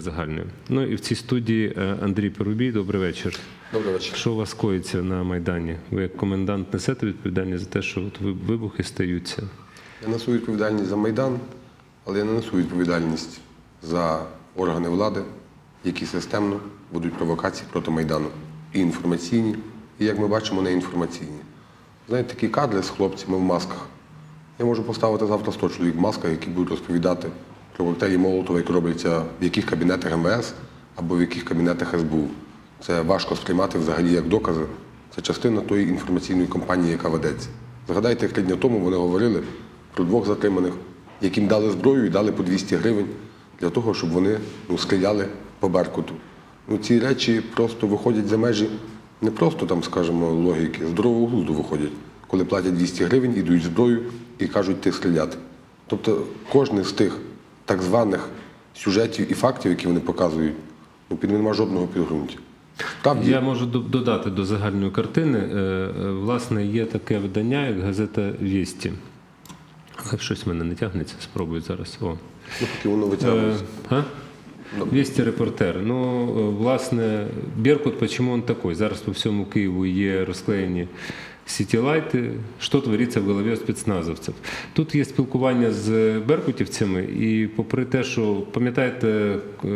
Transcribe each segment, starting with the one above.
картини загальної. Ну і в цій студії е, Андрій Перубій. Добрий вечір. Добрий вечір. Що у вас коїться на Майдані? Ви як комендант несете відповідальність за те, що от вибухи стаються? Я несу відповідальність за Майдан, але я не несу відповідальність за органи влади, які системно ведуть провокації проти Майдану. І інформаційні, і, як ми бачимо, не інформаційні. Знаєте, такі кадри з хлопцями в масках. Я можу поставити завтра 100 чоловік в масках, які будуть розповідати коктейлі Молотова, які робляться в яких кабінетах МВС або в яких кабінетах СБУ. Це важко сприймати взагалі як докази. Це частина тої інформаційної кампанії, яка ведеться. Згадайте, три дні тому вони говорили про двох затриманих, яким дали зброю і дали по 200 гривень для того, щоб вони ну, стріляли по Беркуту. Ну, ці речі просто виходять за межі не просто там, скажімо, логіки, здорового глузду виходять, коли платять 200 гривень, ідуть зброю і кажуть ти стріляти. Тобто кожен з тих так званих сюжетів і фактів, які вони показують, ну, під нема жодного підґрунтя. Я можу додати до загальної картини. Е, е, Власне, є таке видання, як газета Вісті. Але щось в мене не тягнеться, спробую зараз. О. ну, поки воно Е, витягується. Вісті репортер. Ну, власне, Беркут, почему он такой? Зараз по всьому Києву є розклеєні сітілайти. Що твориться в голові спецназовців? Тут є спілкування з беркутівцями, і попри те, що пам'ятаєте е,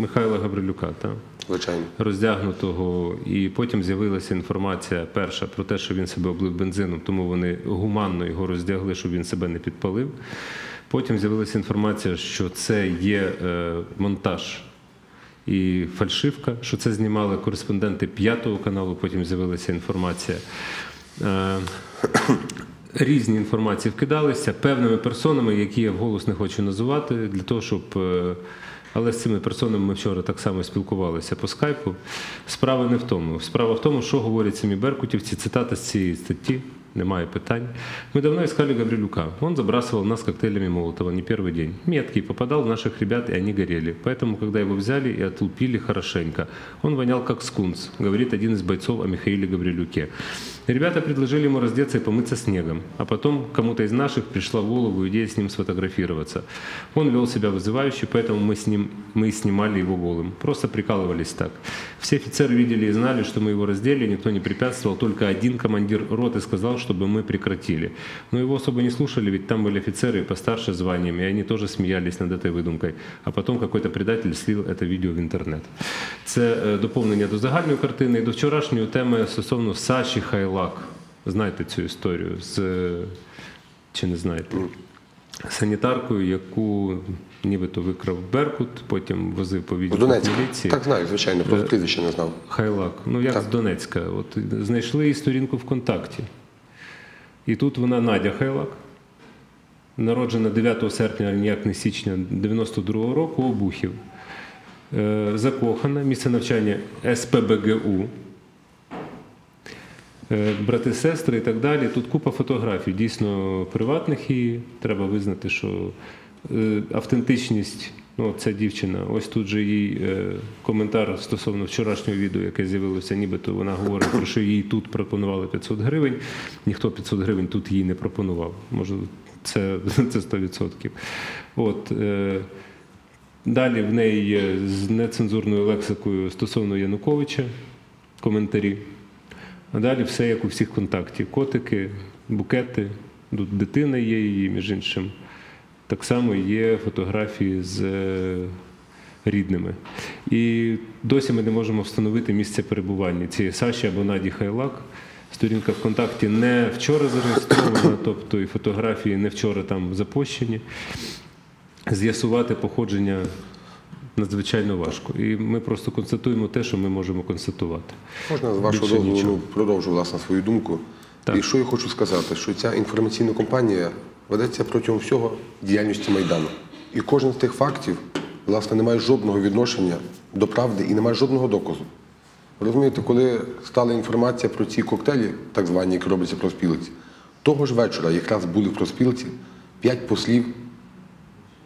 Михайла Гаврилюка, так? Звичайно. роздягнутого, і потім з'явилася інформація перша про те, що він себе облив бензином, тому вони гуманно його роздягли, щоб він себе не підпалив. Потім з'явилася інформація, що це є е, монтаж і фальшивка, що це знімали кореспонденти п'ятого каналу. Потім з'явилася інформація. Е, Різні інформації вкидалися певними персонами, які я вголос не хочу називати, для того, щоб. е, Але з цими персонами ми вчора так само спілкувалися по скайпу. Справа не в тому. Справа в тому, що говорять самі беркутівці, цитата з цієї статті. Немає питань. Мы давно искали Гаврилюка. Он забрасывал нас коктейлями Молотова не первый день. Меткий, попадал в наших ребят, и они горели. Поэтому, когда его взяли и отлупили хорошенько, он вонял как скунс, говорит один из бойцов о Михаиле Гаврилюке. Ребята предложили ему раздеться и помыться снегом. А потом кому-то из наших пришла в голову идея с ним сфотографироваться. Он вел себя вызывающе, поэтому мы, с ним, мы снимали его голым. Просто прикалывались так. Все офицеры видели и знали, что мы его раздели, никто не препятствовал. Только один командир роты сказал, чтобы мы прекратили. Но его особо не слушали, ведь там были офицеры постарше званиями, и они тоже смеялись над этой выдумкой. А потом какой-то предатель слил это відео в інтернет. Це е, доповнення до загальної картини і до вчорашньої теми стосовно Саші Хайлак. Знаєте цю історію з е, чи не знаєте? Санітаркою, яку нібито викрав Беркут, потім возив по В відділку Донецьку. міліції. Так знаю, звичайно, просто прізвище не знав. Хайлак, ну як Так. з Донецька. От знайшли її сторінку ВКонтакті. І тут вона Надя Хайлак, народжена 9 серпня, ніяк не січня 92-го року, Обухів. Е, Закохана, місце навчання СПБГУ. Е, Брати, сестри і так далі. Тут купа фотографій, дійсно приватних і треба визнати, що е, автентичність, ну, ця дівчина, ось тут же їй е, коментар стосовно вчорашнього відео, яке з'явилося, нібито вона говорить, про що їй тут пропонували 500 гривень. Ніхто 500 гривень тут їй не пропонував. Може, це, це 100%. От, е, Далі в неї є з нецензурною лексикою стосовно Януковича коментарі. А далі все як у всіх контактів. Котики, букети, тут дитина є її, між іншим. Так само є фотографії з е, рідними. І досі ми не можемо встановити місце перебування цієї Саші або Наді Хайлак. Сторінка ВКонтакті не вчора зареєстрована, тобто і фотографії не вчора там запущені. З'ясувати походження надзвичайно важко. І ми просто констатуємо те, що ми можемо констатувати. Можна з вашого дозволу ну, продовжу власне свою думку. Так. І що я хочу сказати, що ця інформаційна кампанія ведеться протягом всього діяльності Майдану. І кожен з тих фактів, власне, не має жодного відношення до правди і не має жодного доказу. Розумієте, коли стала інформація про ці коктейлі, так звані, які робляться в проспілці, того ж вечора якраз були в проспілці п'ять послів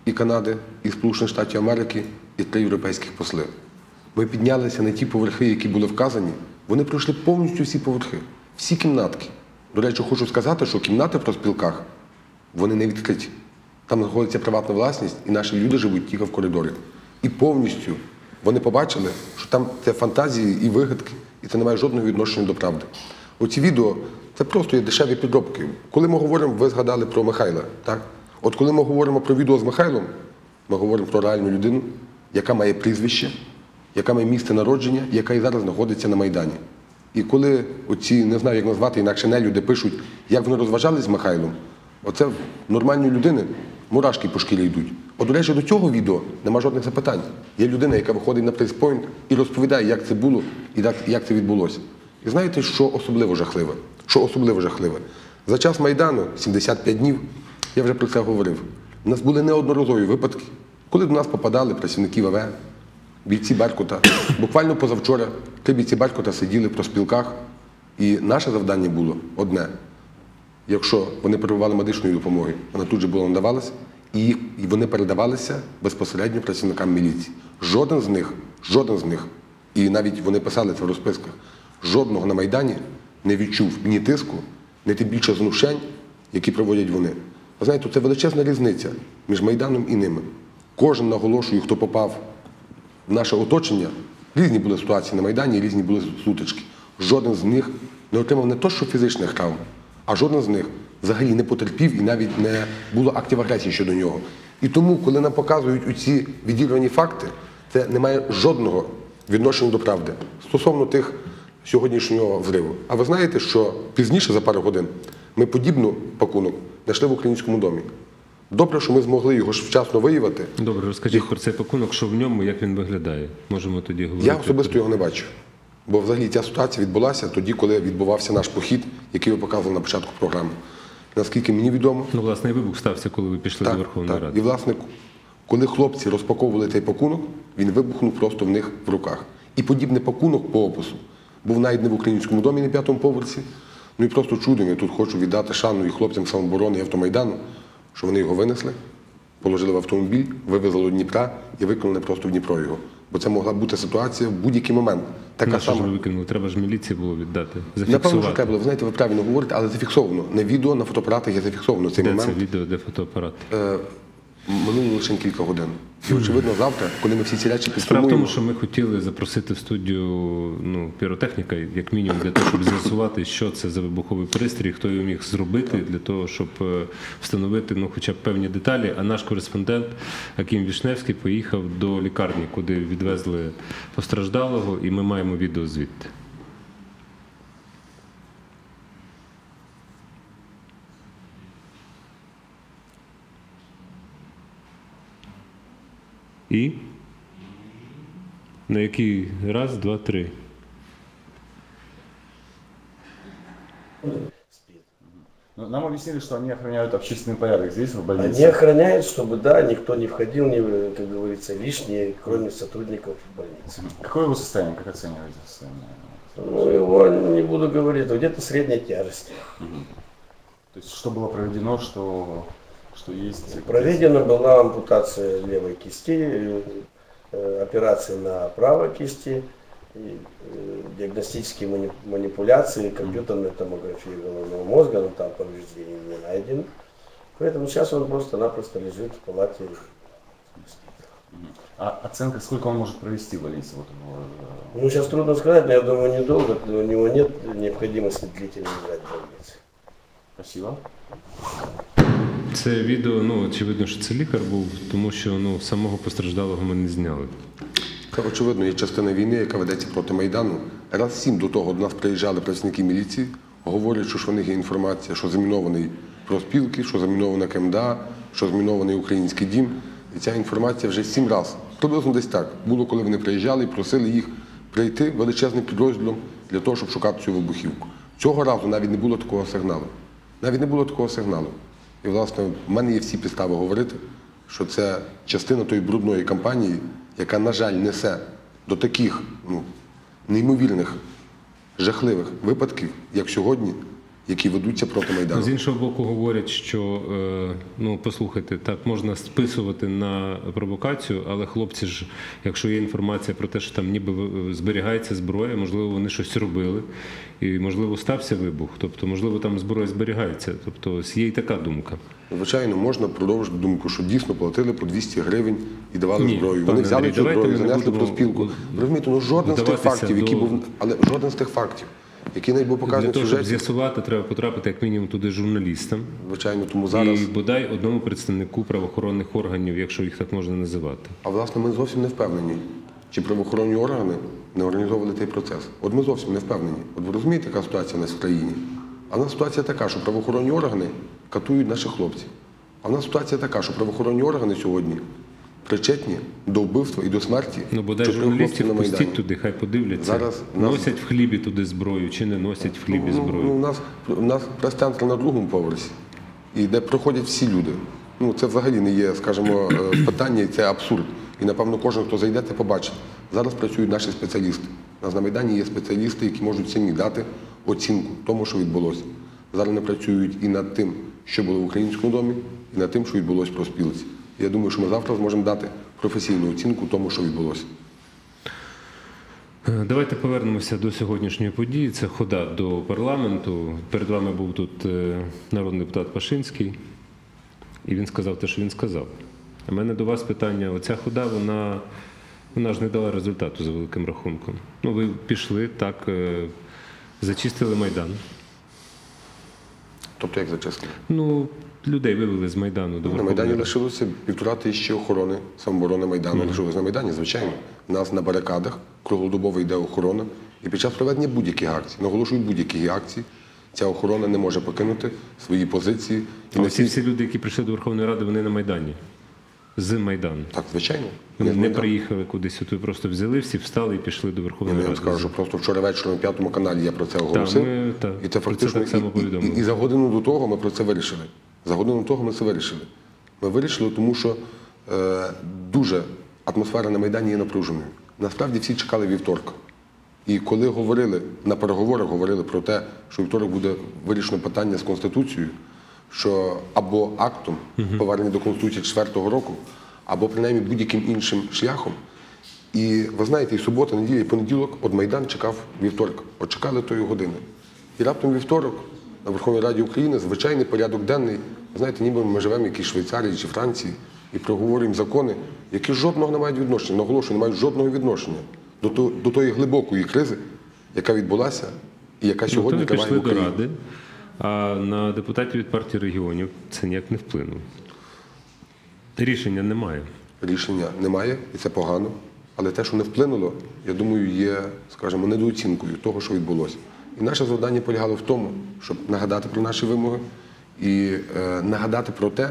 і Канади, і Сполучених Штатів Америки, і три європейських посли. Ми піднялися на ті поверхи, які були вказані. Вони пройшли повністю всі поверхи, всі кімнатки. До речі, хочу сказати, що кімнати в проспілках вони не відкриті. Там знаходиться приватна власність, і наші люди живуть тільки в коридорі. І повністю вони побачили, що там це фантазії і вигадки, і це не має жодного відношення до правди. Оці відео це просто є дешеві підробки. Коли ми говоримо, ви згадали про Михайла, так? От коли ми говоримо про відео з Михайлом, ми говоримо про реальну людину, яка має прізвище, яка має місце народження, яка і зараз знаходиться на Майдані. І коли оці, не знаю, як назвати, інакше не люди пишуть, як вони розважались з Михайлом, оце в нормальної людини мурашки по шкірі йдуть. От, до речі, до цього відео нема жодних запитань. Є людина, яка виходить на прес-пойнт і розповідає, як це було і як це відбулося. І знаєте, що особливо жахливе? Що особливо жахливе? За час Майдану, 75 днів, я вже про це говорив. У нас були неодноразові випадки, коли до нас попадали працівники ВВ, бійці Беркута. Буквально позавчора три бійці Беркута сиділи в проспілках, і наше завдання було одне. Якщо вони потребували медичної допомоги, вона тут же була надавалася, і, вони передавалися безпосередньо працівникам міліції. Жоден з них, жоден з них, і навіть вони писали це в розписках, жодного на Майдані не відчув ні тиску, ні тим більше знущань, які проводять вони. Ви знаєте, це величезна різниця між Майданом і ними. Кожен наголошую, хто попав в наше оточення, різні були ситуації на Майдані, різні були сутички. Жоден з них не отримав не то, що фізичних травм, а жоден з них взагалі не потерпів і навіть не було актів агресії щодо нього. І тому, коли нам показують оці відірвані факти, це не має жодного відношення до правди стосовно тих сьогоднішнього взриву. А ви знаєте, що пізніше, за пару годин, ми подібну пакунок знайшли в українському домі. Добре, що ми змогли його ж вчасно виявити. Добре, розкажіть про цей пакунок, що в ньому, як він виглядає. Можемо тоді говорити. Я особисто його не бачив. Бо взагалі ця ситуація відбулася тоді, коли відбувався наш похід, який ви показували на початку програми. Наскільки мені відомо, Ну, власне, і вибух стався, коли ви пішли до Верховної так. Ради. І власне, коли хлопці розпаковували цей пакунок, він вибухнув просто в них в руках. І подібний пакунок по опису був знайдений в українському домі на п'ятому поверсі. Ну і просто чудом, я тут хочу віддати шану і хлопцям самооборони і автомайдану, що вони його винесли, положили в автомобіль, вивезли до Дніпра і викинули просто в Дніпро його. Бо це могла бути ситуація в будь-який момент. Така На що ж ви викинули? Треба ж міліції було віддати. Напевно, що треба було. Ви знаєте, ви правильно говорите, але зафіксовано. На відео, на фотоапаратах є зафіксовано цей Де момент. це відео, де фотоапарат? Е, Минуло лише кілька годин. І очевидно, завтра, коли ми всі ці речі Справа в тому, що ми хотіли запросити в студію ну, піротехніка, як мінімум, для того, щоб з'ясувати, що це за вибуховий пристрій, хто його міг зробити, для того, щоб е, встановити ну, хоча б певні деталі. А наш кореспондент Аким Вішневський поїхав до лікарні, куди відвезли постраждалого, і ми маємо відео звідти. І на який раз, два, три. Ну, Нам объяснили, что они охраняют общественный порядок здесь, в больнице. Они охраняют, чтобы, да, никто не входил, не, как говорится, лишние, кроме сотрудников больницы. Какое его состояние, как оцениваете состояние? Ну, его не буду говорить, где-то средняя тяжесть. То есть, что было проведено, что, что есть... Проведена была ампутация левой кисти, э, операция на правой кисти, э, диагностические мани- манипуляции, компьютерная томография головного мозга, но там повреждений не найдено. Поэтому сейчас он просто-напросто лежит в палате. А оценка, сколько он может провести в больнице? Вот, его, Ну, сейчас трудно сказать, но я думаю, недолго. У него нет необходимости длительно лежать в больнице. Спасибо. Це відео, ну очевидно, що це лікар був, тому що ну самого постраждалого ми не зняли. очевидно є частина війни, яка ведеться проти Майдану. Раз сім до того до нас приїжджали працівники міліції, говорять, що в них є інформація, що замінований розпілки, що замінована КМДА, що замінований український дім. І ця інформація вже сім разів. Приблизно десь так. Було, коли вони приїжджали і просили їх прийти величезним підрозділом для того, щоб шукати цю вибухівку. Цього разу навіть не було такого сигналу. Навіть не було такого сигналу. І, власне, в мене є всі підстави говорити, що це частина тої брудної кампанії, яка, на жаль, несе до таких ну, неймовірних, жахливих випадків, як сьогодні, які ведуться проти Майдану. З іншого боку, говорять, що е, ну послухайте, так можна списувати на провокацію, але хлопці ж, якщо є інформація про те, що там ніби е, зберігається зброя, можливо, вони щось робили, і можливо стався вибух. Тобто, можливо, там зброя зберігається. Тобто, ось є і така думка. Звичайно, можна продовжити думку, що дійсно платили по 200 гривень і давали Ні, зброю. Вони взяли цю зброю, занесли будемо про спілку. розумієте, ну жоден з тих фактів, які був, але жоден з тих фактів, які навіть був Для показаний в того, щоб з'ясувати, треба потрапити як мінімум туди журналістам. звичайно, тому зараз. І бодай одному представнику правоохоронних органів, якщо їх так можна називати. А власне, ми зовсім не впевнені, чи правоохоронні органи не організовували цей процес. От ми зовсім не впевнені. От ви розумієте, яка ситуація в нас в країні? А в нас ситуація така, що правоохоронні органи катують наших хлопців. А в нас ситуація така, що правоохоронні органи сьогодні причетні до вбивства і до смерті Ну, бодай журналістів на пустіть туди, хай подивляться. Зараз нас- Носять в хлібі туди зброю чи не носять в хлібі Ну, ну, зброю. у нас у нас прес-центр на другому поверсі, і де проходять всі люди. Ну це взагалі не є, скажімо, е, питання, і це абсурд. І напевно кожен, хто зайде, це побачить. Зараз працюють наші спеціалісти. У нас на Майдані є спеціалісти, які можуть самі дати оцінку тому, що відбулося. Зараз вони працюють і над тим, що було в українському домі, і над тим, що відбулося в проспілці. Я думаю, що ми завтра зможемо дати професійну оцінку тому, що відбулося. Е, Давайте повернемося до сьогоднішньої події. Це хода до парламенту. Перед вами був тут е, народний депутат Пашинський, і він сказав те, що він сказав. У мене до вас питання: оця хода, вона, вона ж не дала результату за великим рахунком. Ну, ви пішли так, е, зачистили Майдан. Тобто, як зачислено. Ну, людей вивели з Майдану до На Верховної Майдані Ради. лишилося півтора тисячі охорони самооборони Майдану. Лишилось на Майдані, звичайно. У нас на барикадах круглодобово йде охорона. І під час проведення будь-яких акцій, наголошують будь-які акції, ця охорона не може покинути свої позиції. І А на всі... всі люди, які прийшли до Верховної Ради, вони на Майдані. З Майдану. Так, звичайно. Вони не приїхали кудись, ви просто взяли всі, встали і пішли до Верховної я вам Ради. скажу, що просто вчора ввечері на п'ятому каналі я про це оголосив. ми, так, і це про це фактично так само і- і, повідомили. і, і за годину до того ми про це вирішили. За годину того ми це вирішили. Ми вирішили, тому що е, дуже атмосфера на Майдані є напруженою. Насправді всі чекали вівторка. І коли говорили на переговорах, говорили про те, що вівторок буде вирішено питання з Конституцією, що або актом повернення до Конституції 4-го року, або принаймні будь-яким іншим шляхом. І ви знаєте, і субота, неділя, і понеділок, от Майдан чекав вівторок. От чекали тої години. І раптом вівторок на Верховній Раді України звичайний порядок денний. Знаєте, ніби ми живемо в якійсь Швейцарії чи Франції і проговорюємо закони, які жодного не мають відношення, наголошую, не мають жодного відношення до, то- до тої глибокої кризи, яка відбулася і яка Ну, сьогодні триває в до Ради, а на депутатів від партії регіонів це ніяк не вплинуло. Рішення немає. Рішення немає, і це погано. Але те, що не вплинуло, я думаю, є, скажімо, недооцінкою того, що відбулося. І наше завдання полягало в тому, щоб нагадати про наші вимоги і е, нагадати про те,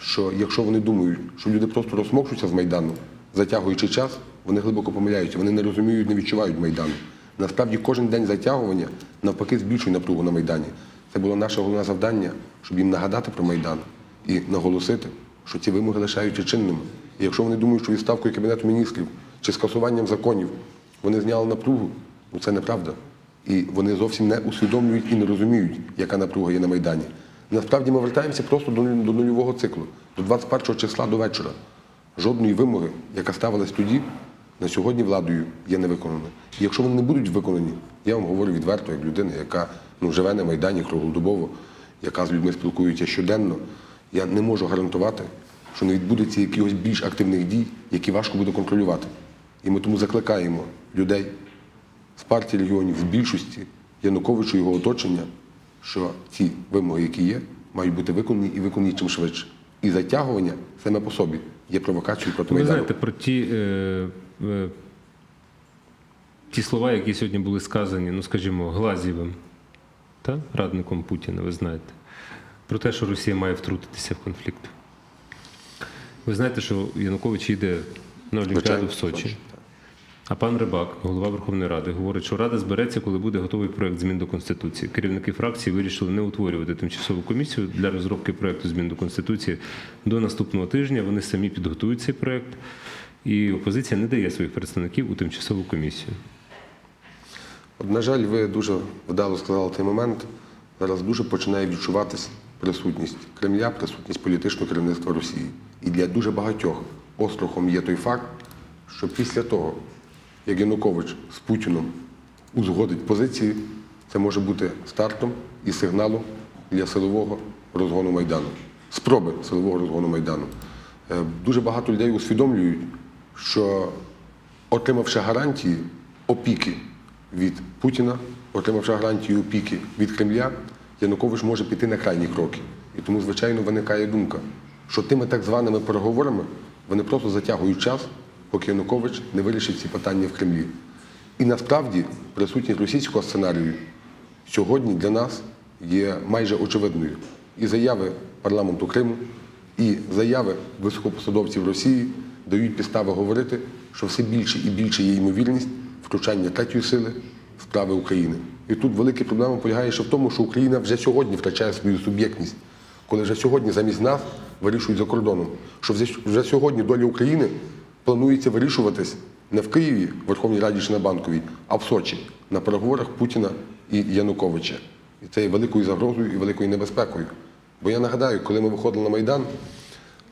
що якщо вони думають, що люди просто розмокшуються з Майдану, затягуючи час, вони глибоко помиляються, вони не розуміють, не відчувають Майдану. Насправді кожен день затягування навпаки збільшує напругу на Майдані. Це було наше головне завдання, щоб їм нагадати про Майдан і наголосити, що ці вимоги лишаються чинними. І якщо вони думають, що відставкою Кабінету міністрів чи скасуванням законів вони зняли напругу, ну це неправда. І вони зовсім не усвідомлюють і не розуміють, яка напруга є на Майдані. Насправді ми вертаємося просто до, нульового циклу, до 21 числа до вечора. Жодної вимоги, яка ставилась тоді, на сьогодні владою є не виконана. І якщо вони не будуть виконані, я вам говорю відверто, як людина, яка ну, живе на Майдані круглодобово, яка з людьми спілкується щоденно, я не можу гарантувати, що не відбудеться якихось більш активних дій, які важко буде контролювати. І ми тому закликаємо людей з партії регіонів, з більшості Януковичу і його оточення, що ці вимоги, які є, мають бути виконані і виконані чим швидше. І затягування саме по собі є провокацією проти Ви знаєте про ті, е, е, ті слова, які сьогодні були сказані, ну скажімо, Глазєвим, та? радником Путіна, ви знаєте, про те, що Росія має втрутитися в конфлікт. Ви знаєте, що Янукович їде на Олімпіаду Звичайно, в Сочі. А пан Рибак, голова Верховної Ради, говорить, що Рада збереться, коли буде готовий проект змін до Конституції. Керівники фракції вирішили не утворювати тимчасову комісію для розробки проекту змін до Конституції до наступного тижня. Вони самі підготують цей проект, і опозиція не дає своїх представників у тимчасову комісію. От, на жаль, ви дуже вдало сказали той момент. зараз дуже починає відчуватись присутність Кремля, присутність політичного керівництва Росії. І для дуже багатьох острахом є той факт, що після того, як Янукович з Путіном узгодить позиції, це може бути стартом і сигналом для силового розгону Майдану, спроби силового розгону Майдану. Е, Дуже багато людей усвідомлюють, що отримавши гарантії опіки від Путіна, отримавши гарантії опіки від Кремля, Янукович може піти на крайні кроки. І тому, звичайно, виникає думка, що тими так званими переговорами вони просто затягують час, поки Янукович не вирішить ці питання в Кремлі. І насправді присутність російського сценарію сьогодні для нас є майже очевидною. І заяви парламенту Криму, і заяви високопосадовців Росії дають підстави говорити, що все більше і більше є ймовірність втручання третьої сили в справи України. І тут велика проблема полягає ще в тому, що Україна вже сьогодні втрачає свою суб'єктність, коли вже сьогодні замість нас вирішують за кордоном, що вже- сьогодні доля України планується вирішуватись не в Києві, в Верховній Раді чи на Банковій, а в Сочі на переговорах Путіна і Януковича. І це є великою загрозою і великою небезпекою. Бо я нагадаю, коли ми виходили на Майдан,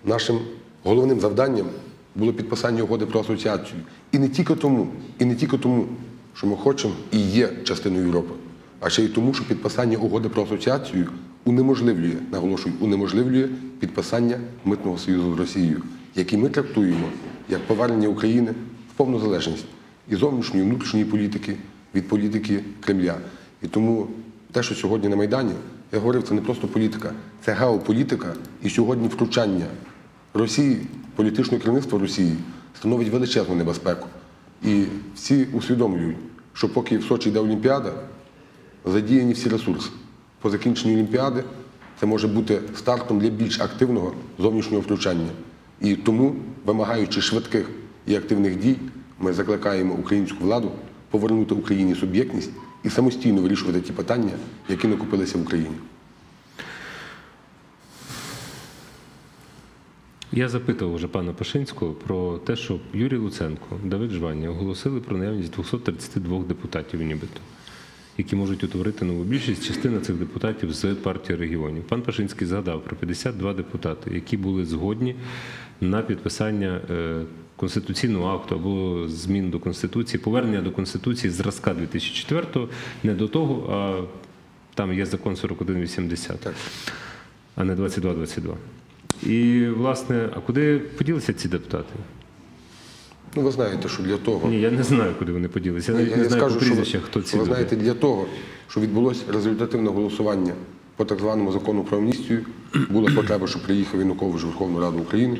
нашим головним завданням було підписання угоди про асоціацію. І не тільки тому, і не тільки тому, що ми хочемо і є частиною Європи, а ще й тому, що підписання угоди про асоціацію унеможливлює, наголошую, унеможливлює підписання митного союзу з Росією, який ми трактуємо як повернення України в повну залежність і зовнішньої, і внутрішньої політики від політики Кремля. І тому те, що сьогодні на Майдані, я говорив, це не просто політика, це геополітика і сьогодні втручання Росії, політичного керівництва Росії становить величезну небезпеку. І всі усвідомлюють, що поки в Сочі йде Олімпіада, задіяні всі ресурси. По закінченню Олімпіади це може бути стартом для більш активного зовнішнього втручання. І тому, вимагаючи швидких і активних дій, ми закликаємо українську владу повернути Україні суб'єктність і самостійно вирішувати ті питання, які накопилися в Україні. Я запитував вже пана Пашинського про те, що Юрій Луценко, Давид Жвання оголосили про наявність 232 депутатів, нібито, які можуть утворити нову більшість. Частина цих депутатів з партії регіонів. Пан Пашинський згадав про 52 депутати, які були згодні на підписання е, конституційного акту або змін до конституції, повернення до конституції зразка 2004-го, не до того, а там є закон 4180 Так. а не 22-22. І, власне, а куди поділися ці депутати? Ну, ви знаєте, що для того. Ні, я не знаю, куди вони поділися. Я Я не не знаю скажу, по ви, прізвищах, хто ці ви люди. знаєте, для того, що відбулося результативне голосування по так званому закону про амністію, була потреба, щоб приїхав Янукович в Верховну Раду України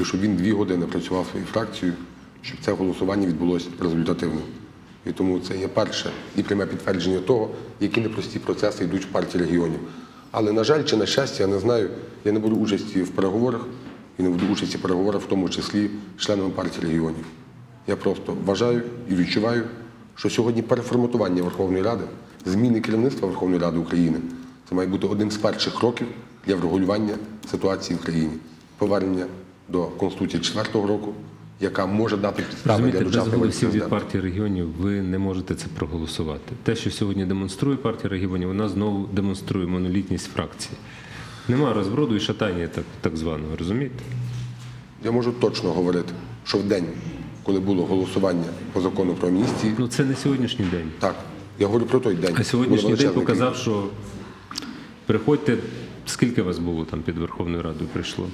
і щоб він дві години працював своєю фракцією, щоб це голосування відбулося результативно. І тому це є перше і пряме підтвердження того, які непрості процеси йдуть в партії регіонів. Але, на жаль, чи на щастя, я не знаю, я не беру участі в переговорах і не буду участі в в тому числі з членами партії регіонів. Я просто вважаю і відчуваю, що сьогодні переформатування Верховної Ради, зміни керівництва Верховної Ради України це має бути одним з перших кроків для врегулювання ситуації в країні, повернення до Конституції 4-го року, яка може дати підстави Розумієте, для без голосів від партії регіонів ви не можете це проголосувати. Те, що сьогодні демонструє партія регіонів, вона знову демонструє монолітність фракції. Нема розброду і шатання так, так званого, розумієте? Я можу точно говорити, що в день, коли було голосування по закону про амністії, Ну це не сьогоднішній день. так, я говорю про той день. А сьогоднішній день показав, що приходьте, скільки вас було там під Верховною Радою прийшло?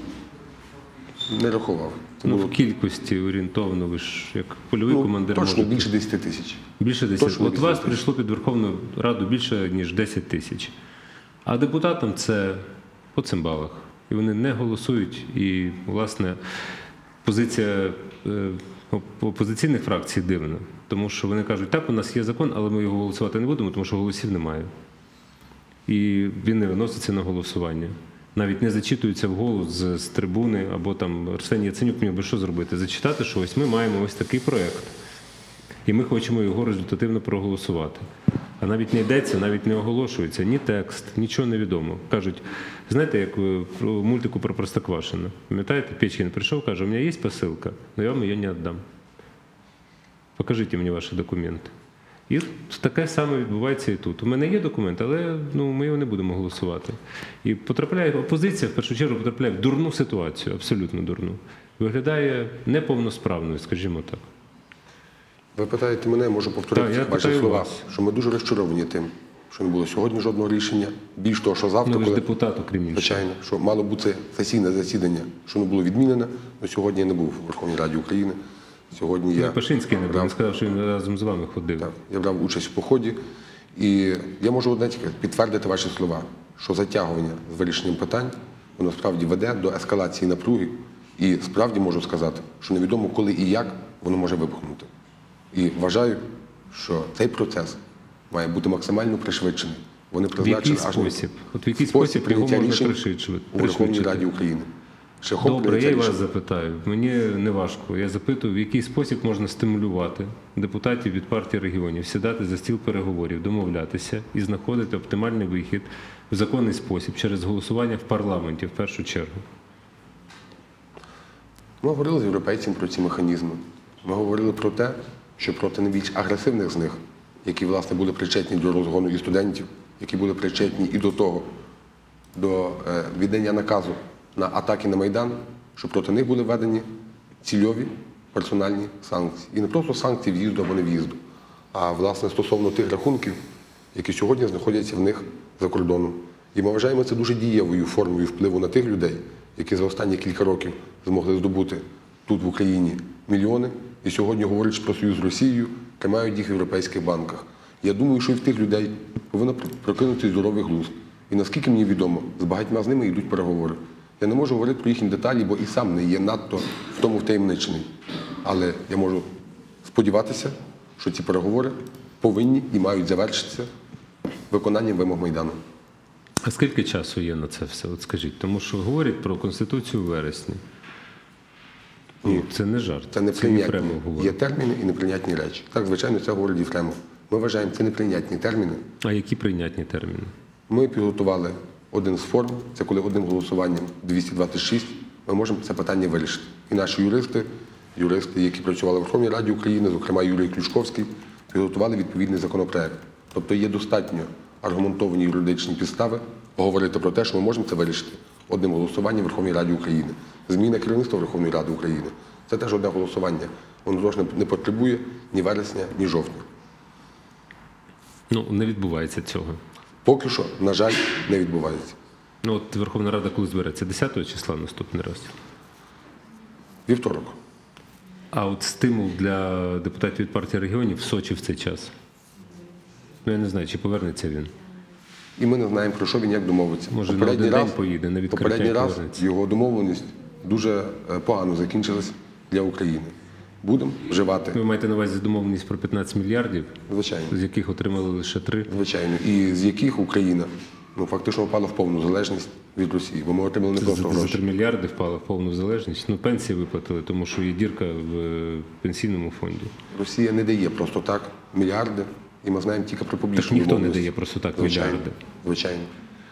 Не рахував. Це Ну, було в кількості орієнтовно, ви ж як польовий ну, командир точно можете. більше 10 тисяч. Більше 10. Точно От 10 вас тисяч. прийшло під Верховну Раду більше, ніж 10 тисяч. А депутатам це по цимбалах. І вони не голосують. І, власне, позиція е, опозиційних фракцій дивна. Тому що вони кажуть, так, у нас є закон, але ми його голосувати не будемо, тому що голосів немає. І він не виноситься на голосування. Навіть не зачитується вголос з, з трибуни, або там Арсеній Яценюк міг би що зробити? Зачитати, що ось ми маємо ось такий проект. І ми хочемо його результативно проголосувати. А навіть не йдеться, навіть не оголошується ні текст, нічого не відомо. Кажуть, знаєте, як е, про мультику про Простоквашино. Пам'ятаєте, Печкін прийшов, каже, у мене є посилка, але я вам її не віддам. Покажіть мені ваші документи. І таке саме відбувається і тут. У мене є документ, але ну, ми його не будемо голосувати. І потрапляє опозиція в першу чергу потрапляє в дурну ситуацію, абсолютно дурну. Виглядає неповносправною, скажімо так. Ви питаєте мене, можу повторити Так, ваші слова, вас. що ми дуже розчаровані тим, що не було сьогодні жодного рішення. Більш того, що завтра, Ну, коли депутат, окрім іншого. звичайно, що мало бути сесійне засідання, що не було відмінено, але сьогодні я не був у Верховній Раді України. Сьогодні я Ну, Пашинський не був, брав- він сказав, що він разом з вами ходив. Так, я брав участь в поході, і я можу одне тільки підтвердити ваші слова, що затягування з вирішенням питань воно справді веде до ескалації напруги, і справді можу сказати, що невідомо коли і як воно може вибухнути. І вважаю, що цей процес має бути максимально пришвидшений. Вони призначені аж спосіб? От в який спосіб його прийняття можна рішень пришвидшувати? у Верховній? Раді України. Шляхом Добре, я вас запитаю. Мені не важко. Я запитую, в який спосіб можна стимулювати депутатів від партії регіонів, сідати за стіл переговорів, домовлятися і знаходити оптимальний вихід в законний спосіб через голосування в парламенті в першу чергу. Ми говорили з європейцями про ці механізми. Ми говорили про те, що проти найбільш агресивних з них, які власне були причетні до розгону і студентів, які були причетні і до того, до е, віддання наказу на атаки на Майдан, що проти них були введені цільові персональні санкції. І не просто санкції в'їзду або не в'їзду, а власне стосовно тих рахунків, які сьогодні знаходяться в них за кордоном. І ми вважаємо це дуже дієвою формою впливу на тих людей, які за останні кілька років змогли здобути тут в Україні мільйони, і сьогодні, говорячи про союз з Росією, тримають їх в європейських банках. Я думаю, що і в тих людей повинно прокинути здоровий глузд. І наскільки мені відомо, з багатьма з ними йдуть переговори. Я не можу говорити про їхні деталі, бо і сам не є надто в тому втаємничений. Але я можу сподіватися, що ці переговори повинні і мають завершитися виконанням вимог Майдану. А скільки часу є на це все? От скажіть, тому що говорять про конституцію у вересні. Ну, це не жарт. Це неприйнятні. Є терміни і неприйнятні речі. Так, звичайно, це говорить Єфремов. Ми вважаємо, це неприйнятні терміни. А які прийнятні терміни? Ми підготували один з форм, це коли одним голосуванням 226 ми можемо це питання вирішити. І наші юристи, юристи, які працювали в Верховній Раді України, зокрема Юрій Ключковський, підготували відповідний законопроект. Тобто є достатньо аргументовані юридичні підстави говорити про те, що ми можемо це вирішити одним голосуванням в Верховній Раді України. Зміна керівництва Верховної Ради України це теж одне голосування. Воно не- не потребує ні вересня, ні жовтня. Ну, не відбувається цього. Поки що, на жаль, не відбувається. Ну, от Верховна Рада коли збереться? 10 числа наступний раз. Вівторок. А от стимул для депутатів від партії регіонів в Сочі в цей час. Ну, я не знаю, чи повернеться він. І ми не знаємо, про що він як домовиться. Може, на один день поїде, на відкриття попередній раз його домовленість дуже е, погано закінчилась для України. Будемо вживати, Ви маєте на увазі домовленість про 15 мільярдів, звичайно, з яких отримали лише 3. звичайно, і з яких Україна ну, фактично впала в повну залежність від Росії, бо ми отримали не просто За 3 мільярди впала в повну залежність. Ну, пенсії виплатили, тому що є дірка в е, пенсійному фонді. Росія не дає просто так мільярди, і ми знаємо тільки про публічну Так ніхто не дає просто так Звичайно, мільярди. Звичайно.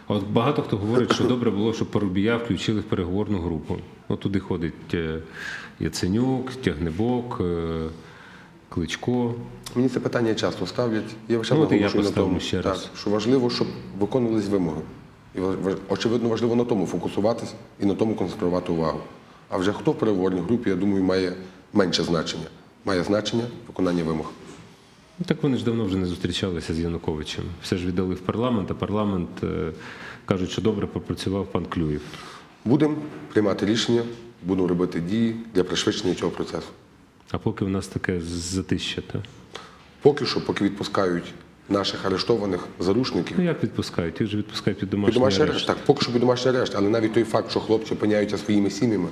А От багато хто говорить, що добре було, щоб Парубія включили в переговорну групу. От туди ходить е, Яценюк, Тягнебок, е, Кличко. Мені це питання часто ставлять. Я лише Ну, я наголошую на тому, ще раз. Що важливо, щоб виконувались вимоги. І очевидно важливо на тому фокусуватись і на тому концентрувати увагу. А вже хто в переговорній групі, я думаю, має менше значення. Має значення виконання вимог. Ну, Так вони ж давно вже не зустрічалися з Януковичем. Все ж віддали в парламент, а парламент е, кажуть, що добре попрацював пан Клюєв. Будемо приймати рішення, будемо робити дії для пришвидшення цього процесу. А поки в нас таке затища, та? Поки що, поки відпускають наших арештованих заручників, Ну як відпускають? Їх же відпускають під Під домашній домашній арешт. арешт. Так, поки що під домашній арешт, але навіть той факт, що хлопці опиняються своїми сім'ями,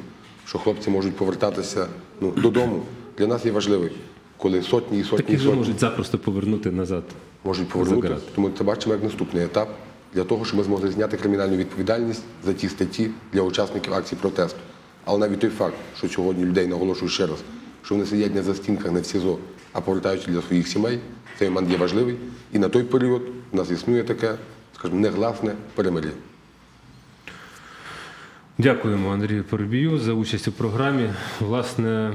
що хлопці можуть повертатися ну, додому, для нас є важливий, коли сотні і сотні Так і сотні можуть запросто повернути назад. можуть повернути. Тому це бачимо як наступний етап для того, щоб ми змогли зняти кримінальну відповідальність за ті статті для учасників акцій протесту. Але навіть той факт, що сьогодні людей наголошую ще раз, що вони сидять не за стінках, не в СІЗО, а повертаються для своїх сімей, цей момент є важливий. І на той період у нас існує таке, скажімо, негласне перемир'я. Дякуємо Андрію Парубію за участь у програмі. Власне,